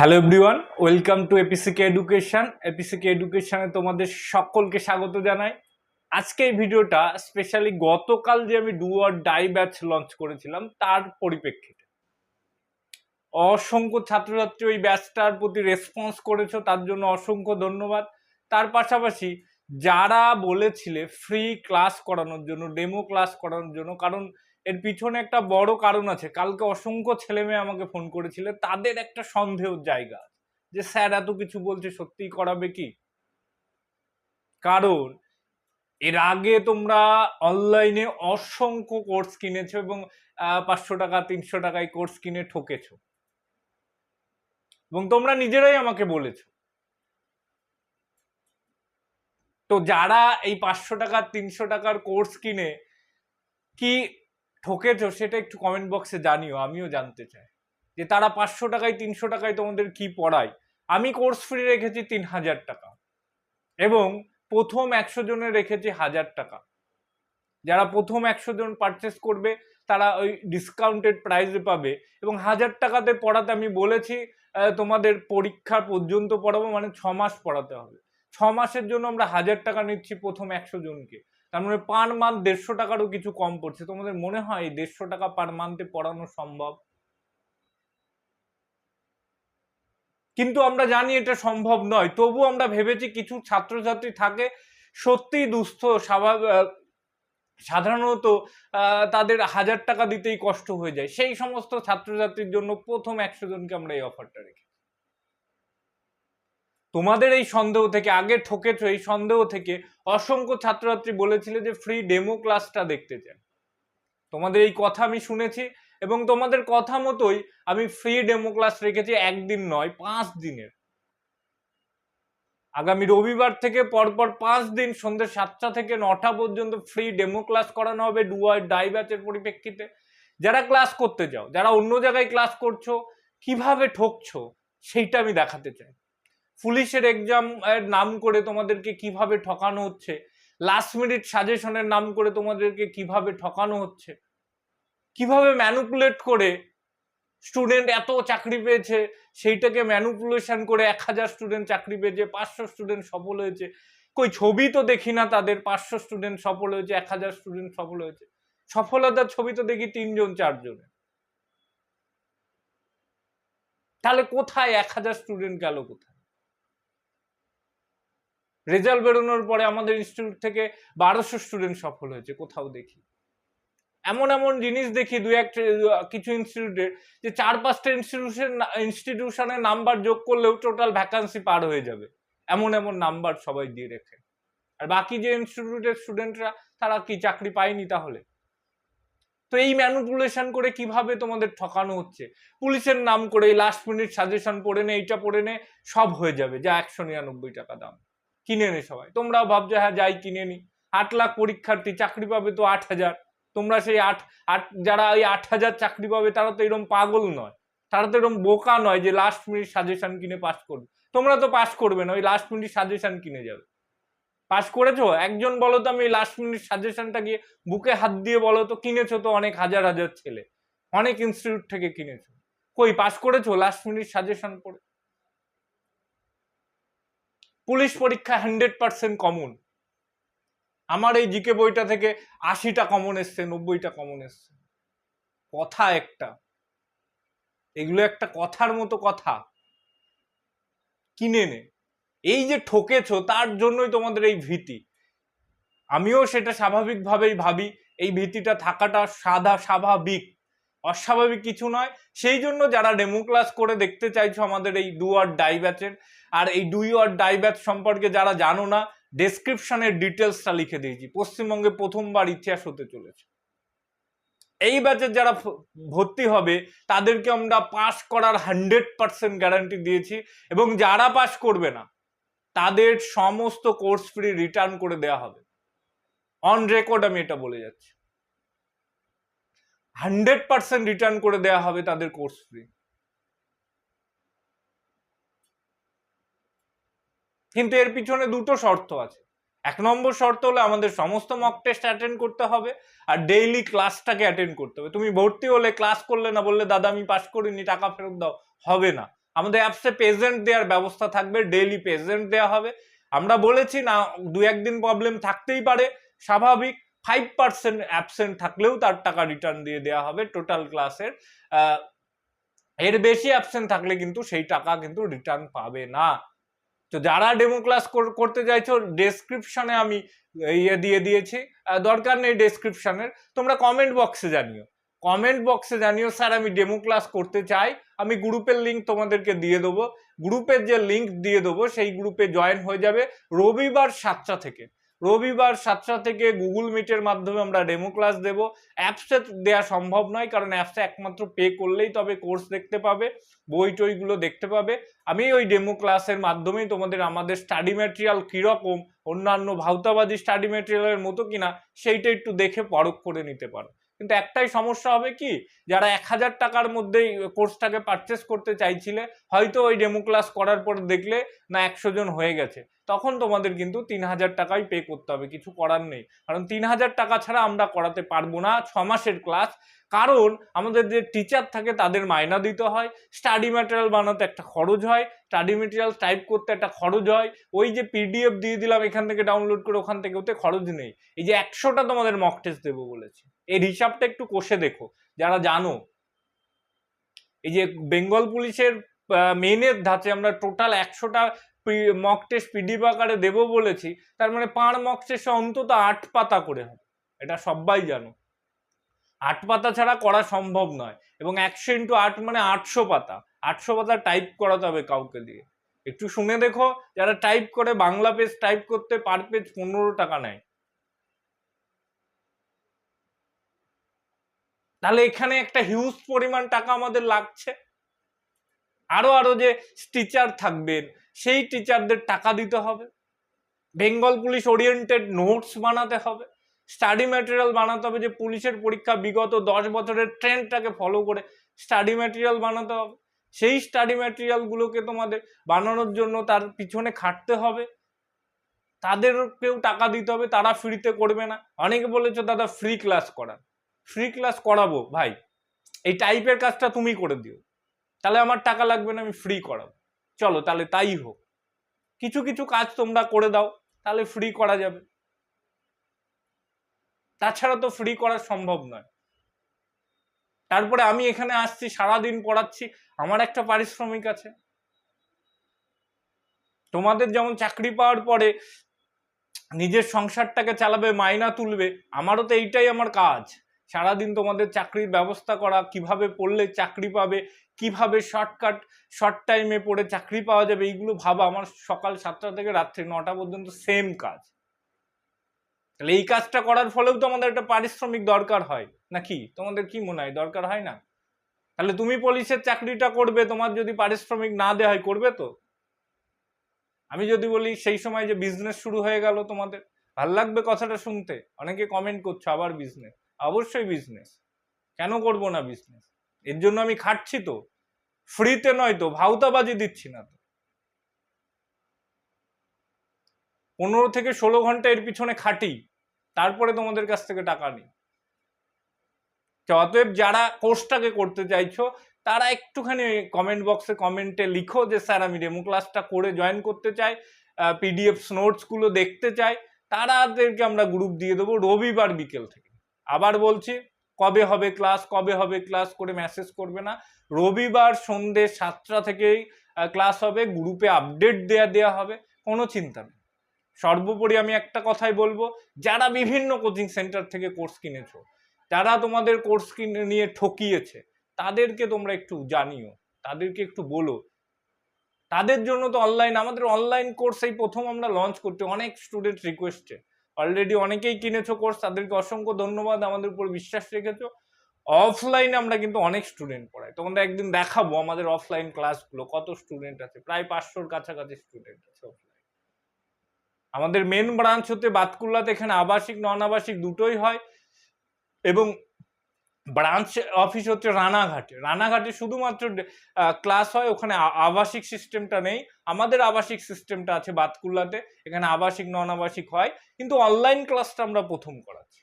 Hello everyone, welcome to APCK education. APCK এডুকেশানে তোমাদের সকলকে স্বাগত জানাই। আজকে এই ভিডিওটা স্পেশালি গতকাল যে আমি do or die batch launch করেছিলাম, তার পরিপ্রেক্ষিতে। অসংখ্য ছাত্রছাত্রী ওই ব্যাচটার প্রতি রেসপন্স করেছ, তার জন্য অসংখ্য ধন্যবাদ। তার পাশাপাশি যারা বলেছিলে ফ্রি ক্লাস করানোর জন্য ডেমো ক্লাস করানোর জন্য, কারণ এর পিছনে একটা বড় কারণ আছে। কালকে অসংখ্য ছেলে মেয়ে আমাকে ফোন করেছিল। তাদের একটা সন্দেহের জায়গা যে, স্যার এত কিছু বলছে, সত্যিই করাবে কি? কারণ এর আগে তোমরা অনলাইনে অসংখ্য কোর্স কিনেছো এবং পাঁচশো টাকা, তিনশো টাকায় কোর্স কিনে ঠকেছো। এবং তোমরা নিজেরাই আমাকে বলেছ। তো যারা এই পাঁচশো টাকা, তিনশো টাকার কোর্স কিনে, কি ঠকেছো, সেটা একটু কমেন্ট বক্সে জানিও, আমিও জানতে চাই। যে তারা পাঁচশো টাকায়, তিনশো টাকায় তোমাদের কি পড়ায়? আমি কোর্স ফ্রি রেখেছি তিন হাজার টাকা। এবং প্রথম একশো জনে রেখেছি হাজার টাকা। যারা প্রথম একশো জন পারচেস করবে, তারা ওই ডিসকাউন্টেড প্রাইসে পাবে। এবং হাজার টাকাতে পড়াতে আমি বলেছি তোমাদের পরীক্ষা পর্যন্ত পড়াবো মানে ছ মাস পড়াতে হবে। ছ মাসের জন্য আমরা হাজার টাকা নিচ্ছি প্রথম একশো জনকে। তার মানে পার মান্থ দেড়শো টাকারও কিছু কম পড়ছে। তোমাদের মনে হয় দেড়শো টাকা পার মান্থে পড়ানো সম্ভব? কিন্তু আমরা জানি এটা সম্ভব নয়। তবু আমরা ভেবেছি কিছু ছাত্রছাত্রী থাকে, সত্যিই দুস্থ স্বাভাবিক সাধারণত তাদের হাজার টাকা দিতেই কষ্ট হয়ে যায়। সেই সমস্ত ছাত্রছাত্রীর জন্য প্রথম একশো জনকে আমরা এই অফারটা রেখে তোমাদের এই সন্দেহ থেকে, আগে ঠকেছো, এই সন্দেহ থেকে অসংখ্য ছাত্রছাত্রী বলেছিল যে ফ্রি ডেমো ক্লাসটা দেখতে চান তোমাদের এই কথা আমি শুনেছি এবং তোমাদের কথা মতোই আমি ফ্রি ডেমো ক্লাস রেখেছি একদিন নয়, পাঁচ দিনের। আগামী রবিবার থেকে পরপর পাঁচ দিন সন্ধ্যে সাতটা থেকে নটা পর্যন্ত ফ্রি ডেমো ক্লাস করানো হবে ডুয়ার ডাই ব্যাচের পরিপ্রেক্ষিতে। যারা ক্লাস করতে চাও, যারা অন্য জায়গায় ক্লাস করছ, কীভাবে ঠকছো, সেইটা আমি দেখাতে চাই। পুলিশের এক্সাম এর নাম করে তোমাদেরকে কীভাবে ঠকানো হচ্ছে? লাস্ট মিনিট সাজেশনের নাম করে তোমাদেরকে কীভাবে ঠকানো হচ্ছে? কীভাবে ম্যানুপুলেট করে স্টুডেন্ট এত চাকরি পেয়েছে? সেইটাকে ম্যানুপুলেশন করে এক হাজার স্টুডেন্ট চাকরি পেয়েছে, পাঁচশো স্টুডেন্ট সফল হয়েছে। কই, ছবি তো দেখি না তাদের, পাঁচশো স্টুডেন্ট সফল হয়েছে, এক হাজার স্টুডেন্ট সফল হয়েছে। সফলতার ছবি তো দেখি তিনজন চারজনে তাহলে কোথায় এক হাজার স্টুডেন্ট গেল কোথায়? রেজাল্ট বেরোনোর পরে আমাদের ইনস্টিটিউট থেকে বারোশো স্টুডেন্ট সফল হয়েছে, কোথাও দেখি। এমন এমন জিনিস দেখি দু এক কিছু ইনস্টিটিউটের যে চার পাঁচটা ইনস্টিটিউশন ইনস্টিটিউশনের নাম্বার যোগ করলেও টোটাল ভ্যাকান্সি পার হয়ে যাবে। এমন এমন নাম্বার সবাই দিয়ে রেখে। আর বাকি যে ইনস্টিটিউটের স্টুডেন্টরা তারা কি চাকরি পায়নি তাহলে? তো এই ম্যানুপুলেশন করে কীভাবে তোমাদের ঠকানো হচ্ছে? পুলিশের নাম করে লাস্ট মিনিট সাজেশন পড়ে নে, এইটা পড়ে নে, সব হয়ে যাবে, যা একশো নিরানব্বই টাকা দাম। কিনে নে সবাই। তোমরাও ভাবছ হ্যাঁ যাই কিনে নি। আট লাখ পরীক্ষার্থী, চাকরি পাবে তো আট হাজার। তোমরা সেই আট আট, যারা ওই আট হাজার চাকরি পাবে, তারা তো এরকম পাগল নয়। তারা তো এরকম বোকা নয় যে লাস্ট মিনিট সাজেশন কিনে পাস করবে। তোমরা তো পাস করবে না, ওই লাস্ট মিনিট সাজেশন কিনে যাবে। পাস করেছ? একজন বলো তো আমি লাস্ট মিনিট সাজেশনটা গিয়ে বুকে হাত দিয়ে বলো তো, কিনেছো তো অনেক হাজার হাজার ছেলে। অনেক ইনস্টিটিউট থেকে কিনেছো। কই পাস করেছ লাস্ট মিনিট সাজেশন পড়ে? পুলিশ পরীক্ষা হান্ড্রেড পার্সেন্ট কমন আমার এই জিকে বইটা থেকে আশিটা কমন এসছে, নব্বইটা কমন এসছে। কথা একটা। এগুলো একটা কথার মতো কথা। কিনে নে। এই যে ঠকেছো, তার জন্যই তোমাদের এই ভীতি। আমিও সেটা স্বাভাবিকভাবেই ভাবি, এই ভীতিটা থাকাটা সাদা স্বাভাবিক অস্বাভাবিক কিছু নয়। সেই জন্য যারা ডেমো ক্লাস করে দেখতে চাইছো আমাদের এই ডু আর ডাই ব্যাচের আর এই ডু আর ডাই ব্যাচ সম্পর্কে যারা জানো না ডেসক্রিপশনের ডিটেলসটা লিখে দিয়েছি। পশ্চিমবঙ্গে প্রথমবার ইতিহাস হতে চলেছে। এই ব্যাচের যারা ভর্তি হবে, তাদেরকে আমরা পাস করার হান্ড্রেড পার্সেন্ট গ্যারান্টি দিয়েছি এবং যারা পাস করবে না, তাদের সমস্ত কোর্স ফ্রি রিটার্ন করে দেওয়া হবে। অন রেকর্ড আমি এটা বলে যাচ্ছি। হান্ড্রেড পার্সেন্ট রিটার্ন করে দেওয়া হবে তাদের কোর্স ফ্রি কিন্তু এর পিছনে দুটো শর্ত আছে। এক নম্বর শর্ত হলো আমাদের সমস্ত মক টেস্ট অ্যাটেন্ড করতে হবে আর ডেইলি ক্লাসটাকে অ্যাটেন্ড করতে হবে। তুমি ভর্তি হলে ক্লাস করলে না, বললে, দাদা, আমি পাস করিনি, টাকা ফেরত দাও। হবে না। আমাদের অ্যাপসে প্রেজেন্ট দেওয়ার ব্যবস্থা থাকবে ডেইলি প্রেজেন্ট দেওয়া হবে। আমরা বলেছি না দু একদিন প্রবলেম থাকতেই পারে, স্বাভাবিক। ফাইভ পার্সেন্ট অ্যাবসেন্ট থাকলেও তার টাকা রিটার্ন দিয়ে দেওয়া হবে টোটাল ক্লাসের এর। বেশি অ্যাবসেন্ট থাকলে কিন্তু সেই টাকা কিন্তু রিটার্ন পাবে না। তো যারা ডেমো ক্লাস করতে চাইছো ডেসক্রিপশনে আমি ইয়ে দিয়ে দিয়েছি। দরকার নেই ডেসক্রিপশনের তোমরা কমেন্ট বক্সে জানিও। কমেন্ট বক্সে জানিও, স্যার, আমি ডেমো ক্লাস করতে চাই। আমি গ্রুপের লিঙ্ক তোমাদেরকে দিয়ে দেবো। গ্রুপের যে লিঙ্ক দিয়ে দেবো, সেই গ্রুপে জয়েন হয়ে যাবে রবিবার সাতটা থেকে। রবিবার সাতটা থেকে গুগল মিটের মাধ্যমে আমরা ডেমো ক্লাস দেবো। অ্যাপসে দেওয়া সম্ভব নয়, কারণ অ্যাপসে একমাত্র পে করলেই তবে কোর্স দেখতে পাবে, বই টইগুলো দেখতে পাবে। আমি ওই ডেমো ক্লাসের মাধ্যমেই তোমাদের আমাদের স্টাডি ম্যাটেরিয়াল কীরকম, অন্যান্য ভাউতাবাদী স্টাডি ম্যাটেরিয়ালের মতো কিনা, সেইটা একটু দেখে পরখ করে নিতে পারো। কিন্তু একটাই সমস্যা হবে কি? যারা এক হাজার টাকার মধ্যেই কোর্সটাকে পারচেস করতে চাইছিলে, হয়তো ওই ডেমো ক্লাস করার পর দেখলে না একশো জন হয়ে গেছে। তখন তোমাদের কিন্তু তিন হাজার টাকাই পে করতে হবে, কিছু করার নেই। কারণ তিন হাজার টাকা ছাড়া আমরা করাতে পারব না ছ মাসের ক্লাস কারণ আমাদের যে টিচার থাকে তাদের মায়না দিতে হয় স্টাডি ম্যাটেরিয়াল বানাতে একটা খরচ হয় স্টাডি ম্যাটেরিয়াল টাইপ করতে একটা খরচ হয়। ওই যে পিডিএফ দিয়ে দিলাম, এখান থেকে ডাউনলোড করে ওখান থেকে ওতে খরচ নেই। এই যে একশোটা তোমাদের মক টেস্ট দেবো বলেছি। এই হিসাবটা একটু কষে দেখো, যারা জানো। এই যে বেঙ্গল পুলিশের মেনের ধাঁচে আমরা টোটাল একশোটা মক টেস্ট পিডিএফ আকারে দেবো বলেছি, তার মানে পার মক টেস্টে অন্তত আট পাতা করে হবে। এটা সবাই জানো। আট পাতা ছাড়া করা সম্ভব নয়, এবং একশো ইন্টু আট মানে আটশো পাতা। আটশো পাতা টাইপ করাতে হবে কাউকে দিয়ে। একটু শুনে দেখো, যারা টাইপ করে বাংলা পেজ টাইপ করতে পার পেজ পনেরো টাকা নেয়। তাহলে এখানে একটা হিউজ পরিমাণ টাকা আমাদের লাগছে। আরও আরও যে টিচার থাকবেন, সেই টিচারদের টাকা দিতে হবে। বেঙ্গল পুলিশ ওরিয়েন্টেড নোটস বানাতে হবে। স্টাডি ম্যাটেরিয়াল বানাতে হবে যে পুলিশের পরীক্ষা বিগত দশ বছরের ট্রেন্ডটাকে ফলো করে স্টাডি ম্যাটেরিয়াল বানাতে হবে। সেই স্টাডি ম্যাটেরিয়ালগুলোকে তোমাদের বানানোর জন্য তার পিছনে খাটতে হবে। তাদেরকেও টাকা দিতে হবে, তারা ফ্রিতে করবে না। অনেকে বলেছ, দাদা ফ্রি ক্লাস করান। ফ্রি ক্লাস করাবো, ভাই। এই টাইপের কাজটা তুমি করে দিও। তাহলে আমার টাকা লাগবে না, আমি ফ্রি করাবো। চলো, তাহলে তাই হোক। কিছু কিছু কাজ তোমরা করে দাও, তাহলে ফ্রি করা যাবে। তাছাড়া তো ফ্রি করা সম্ভব নয়। তারপরে আমি এখানে আসছি, সারাদিন পড়াচ্ছি, আমার একটা পারিশ্রমিক আছে। তোমাদের যেমন চাকরি পাওয়ার পরে নিজের সংসারটাকে চালাবে, মাইনা তুলবে, আমারও তো এইটাই আমার কাজ। সারাদিন তোমাদের চাকরির ব্যবস্থা করা, কীভাবে পড়লে চাকরি পাবে, কীভাবে শর্টকাট শর্ট টাইমে পড়ে চাকরি পাওয়া যাবে, এইগুলো ভাবা আমার সকাল সাতটা থেকে রাত্রি নটা পর্যন্ত সেম কাজ। তাহলে এই কাজটা করার ফলেও তো আমাদের একটা পারিশ্রমিক দরকার হয়, নাকি? তোমাদের কি মনে হয়? দরকার হয় না? তাহলে তুমি পুলিশের চাকরিটা করবে, তোমার যদি পারিশ্রমিক না দেওয়া হয়, করবে তো? আমি যদি বলি সেই সময় যে বিজনেস শুরু হয়ে গেল তোমাদের, ভালো লাগবে কথাটা শুনতে? অনেকে কমেন্ট করছ, আবার বিজনেস অবশ্যই বিজনেস কেন করব না বিজনেস এর জন্য আমি খাটছি তো। ফ্রিতে নয় তো ভাউতাবাজি দিচ্ছি না তো। পনেরো থেকে ষোলো ঘণ্টা এর পিছনে খাটি, তারপরে তোমাদের কাছ থেকে টাকা নিই। অতএব যারা কোর্সটাকে করতে চাইছো, তারা একটুখানি কমেন্ট বক্সে কমেন্টে লিখো যে, স্যার, আমি ডেমো ক্লাসটা করে জয়েন করতে চাই পিডিএফ নোটসগুলো দেখতে চাই। তারাদেরকে আমরা গ্রুপ দিয়ে দেবো। রবিবার বিকেল থেকে। আবার বলছি, কবে হবে ক্লাস কবে হবে ক্লাস করে মেসেজ করবে না। রবিবার সন্ধে সাতটা থেকেই ক্লাস হবে গ্রুপে আপডেট দেয়া দেওয়া হবে, কোনো চিন্তা নেই। সর্বোপরি আমি একটা কথাই বলব, যারা বিভিন্ন কোচিং সেন্টার থেকে কোর্স কিনেছো, যারা তোমাদের কোর্স কিনে, নিয়ে ঠকিয়েছে, তাদেরকে তোমরা একটু জানিও, তাদেরকে একটু বলো। তাদের জন্য তো অনলাইন আমাদের অনলাইন কোর্স এই প্রথম আমরা লঞ্চ করতে, অনেক স্টুডেন্ট রিকোয়েস্টে অলরেডি অনেকেই কিনেছো কোর্স তাদেরকে অসংখ্য ধন্যবাদ, আমাদের উপর বিশ্বাস রেখেছো। অফলাইনে আমরা কিন্তু অনেক স্টুডেন্ট পড়াই। তোমাদের একদিন দেখাবো আমাদের অফলাইন ক্লাসগুলো কত স্টুডেন্ট আছে। প্রায় পাঁচশোর কাছাকাছি স্টুডেন্ট আছে। আমাদের মেন ব্রাঞ্চ হতে বাতকুল্লাতে, এখানে আবাসিক নন আবাসিক দুটোই হয়। এবং ব্রাঞ্চ অফিস হচ্ছে রানাঘাটে। রানাঘাটে শুধুমাত্র ক্লাস হয়, ওখানে আবাসিক সিস্টেমটা নেই। আমাদের আবাসিক সিস্টেমটা আছে বাতকুল্লাতে, এখানে আবাসিক নন আবাসিক হয়। কিন্তু অনলাইন ক্লাসটা আমরা প্রথম করাচ্ছি।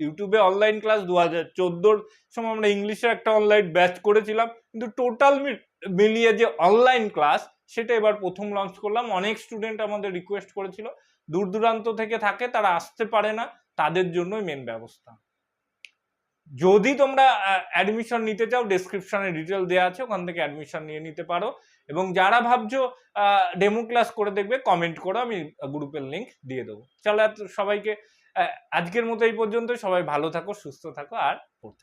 ইউটিউবে অনলাইন ক্লাস দু হাজার চোদ্দোর সময় আমরা ইংলিশের একটা অনলাইন ব্যাচ করেছিলাম। কিন্তু টোটাল মিলিয়ে যে অনলাইন ক্লাস সেটা এবার প্রথম লঞ্চ করলাম। অনেক স্টুডেন্ট আমাদের রিকোয়েস্ট করেছিল। দূর দূরান্ত থেকে থাকে, তারা আসতে পারে না। তাদের জন্যই মেন ব্যবস্থা। যদি তোমরা অ্যাডমিশন নিতে চাও ডেসক্রিপশনে ডিটেল দেওয়া আছে, ওখান থেকে অ্যাডমিশন নিয়ে নিতে পারো। এবং যারা ভাবছ ডেমো ক্লাস করে দেখবে কমেন্ট করো, আমি গ্রুপের লিঙ্ক দিয়ে দেবো। চলো সবাইকে আজকের মতো এই পর্যন্ত সবাই ভালো থাকো, সুস্থ থাকো, আর পড়তে